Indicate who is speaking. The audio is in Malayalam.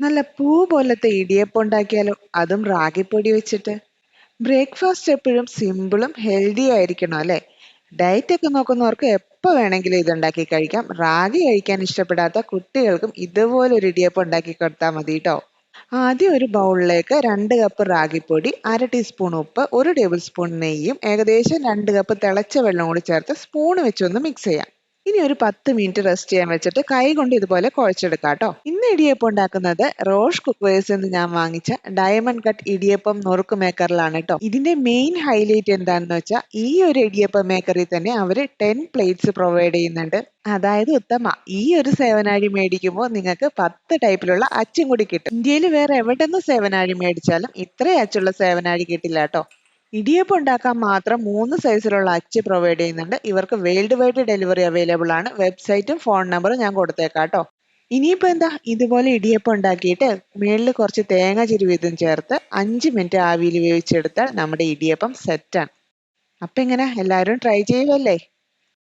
Speaker 1: നല്ല പൂ പോലത്തെ ഇടിയപ്പം ഉണ്ടാക്കിയാലോ? അതും റാഗിപ്പൊടി വെച്ചിട്ട്. ബ്രേക്ക്ഫാസ്റ്റ് എപ്പോഴും സിമ്പിളും ഹെൽത്തി ആയിരിക്കണം അല്ലേ? ഡയറ്റ് ഒക്കെ നോക്കുന്നവർക്ക് എപ്പോൾ വേണമെങ്കിലും ഇതുണ്ടാക്കി കഴിക്കാം. റാഗി കഴിക്കാൻ ഇഷ്ടപ്പെടാത്ത കുട്ടികൾക്കും ഇതുപോലെ ഒരു ഇടിയപ്പം ഉണ്ടാക്കി കൊടുത്താൽ മതി കേട്ടോ ആദ്യം ഒരു ബൗളിലേക്ക് രണ്ട് കപ്പ് റാഗിപ്പൊടി അര ടീസ്പൂൺ ഉപ്പ് ഒരു ടേബിൾ സ്പൂൺ നെയ്യും ഏകദേശം രണ്ട് കപ്പ് തിളച്ച വെള്ളം കൂടി ചേർത്ത് സ്പൂൺ വെച്ചൊന്ന് മിക്സ് ചെയ്യാം. ഇനി ഒരു പത്ത് മിനിറ്റ് റെസ്റ്റ് ചെയ്യാൻ വെച്ചിട്ട് കൈ കൊണ്ട് ഇതുപോലെ കുഴച്ചെടുക്കാം കേട്ടോ ഇന്ന് ഇടിയപ്പം ഉണ്ടാക്കുന്നത് റോഷ് കുക്കേഴ്സ് എന്ന് ഞാൻ വാങ്ങിച്ച ഡയമണ്ട് കട്ട് ഇടിയപ്പം നുറുക്ക് മേക്കറിലാണ് കേട്ടോ ഇതിന്റെ മെയിൻ ഹൈലൈറ്റ് എന്താണെന്ന് വെച്ചാൽ ഈ ഒരു ഇടിയപ്പം മേക്കറിൽ തന്നെ അവർ ടെൻ പ്ലേറ്റ്സ് പ്രൊവൈഡ് ചെയ്യുന്നുണ്ട്. അതായത് ഉത്തമ ഈ ഒരു സേവനാഴി മേടിക്കുമ്പോൾ നിങ്ങൾക്ക് പത്ത് ടൈപ്പിലുള്ള അച്ചും കൂടി കിട്ടും. ഇന്ത്യയിൽ വേറെ എവിടെ നിന്ന് സേവനാഴി മേടിച്ചാലും ഇത്രയും അച്ചുള്ള സേവനാഴി കിട്ടില്ല കേട്ടോ ഇടിയപ്പം ഉണ്ടാക്കാൻ മാത്രം മൂന്ന് സൈസിലുള്ള അച്ചി പ്രൊവൈഡ് ചെയ്യുന്നുണ്ട്. ഇവർക്ക് വേൾഡ് വൈഡ് ഡെലിവറി അവൈലബിൾ ആണ് വെബ്സൈറ്റും ഫോൺ നമ്പറും ഞാൻ കൊടുത്തേക്കാം കേട്ടോ ഇനിയിപ്പോൾ എന്താ? ഇതുപോലെ ഇടിയപ്പം ഉണ്ടാക്കിയിട്ട് മേളിൽ കുറച്ച് തേങ്ങ ചിരുവിതും ചേർത്ത് അഞ്ച് മിനിറ്റ് ആവിയിൽ വേവിച്ചെടുത്താൽ നമ്മുടെ ഇടിയപ്പം സെറ്റാണ് അപ്പം എങ്ങനെ എല്ലാവരും ട്രൈ ചെയ്യുമല്ലേ